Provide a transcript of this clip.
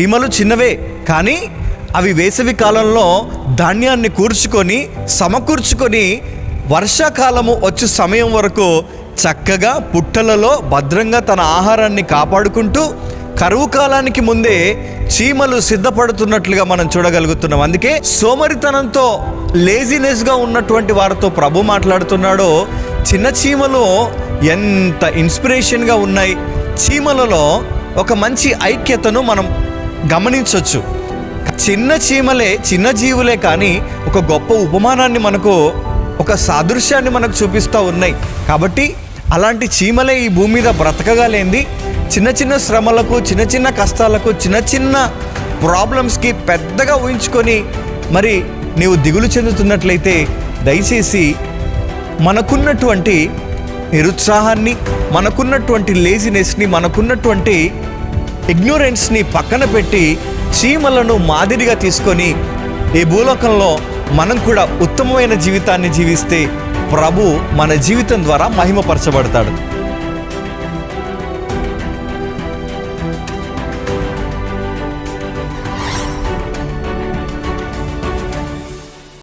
చీమలు చిన్నవే కానీ అవి వేసవి కాలంలో ధాన్యాన్ని కూర్చుకొని సమకూర్చుకొని వర్షాకాలము వచ్చే సమయం వరకు చక్కగా పుట్టలలో భద్రంగా తన ఆహారాన్ని కాపాడుకుంటూ కరువు కాలానికి ముందే చీమలు సిద్ధపడుతున్నట్లుగా మనం చూడగలుగుతున్నాం. అందుకే సోమరితనంతో లేజినెస్గా ఉన్నటువంటి వారితో ప్రభు మాట్లాడుతున్నాడో. చిన్న చీమలు ఎంత ఇన్స్పిరేషన్గా ఉన్నాయి. చీమలలో ఒక మంచి ఐక్యతను మనం గమనించవచ్చు చిన్న చీమలే చిన్న జీవులే కానీ ఒక గొప్ప ఉపమానాన్ని మనకు ఒక సాదృశ్యాన్ని మనకు చూపిస్తూ ఉన్నాయి. కాబట్టి అలాంటి చీమలే ఈ భూమి మీద బ్రతకగా లేనిది చిన్న చిన్న శ్రమలకు చిన్న చిన్న కష్టాలకు చిన్న చిన్న ప్రాబ్లమ్స్కి పెద్దగా ఊహించుకొని మరి నీవు దిగులు చెందుతున్నట్లయితే దయచేసి మనకున్నటువంటి నిరుత్సాహాన్ని మనకున్నటువంటి లేజినెస్ని మనకున్నటువంటి ఇగ్నోరెన్స్ని పక్కన పెట్టి చీమలను మాదిరిగా తీసుకొని ఈ భూలోకంలో మనం కూడా ఉత్తమమైన జీవితాన్ని జీవిస్తే ప్రభు మన జీవితం ద్వారా మహిమపరచబడతాడు.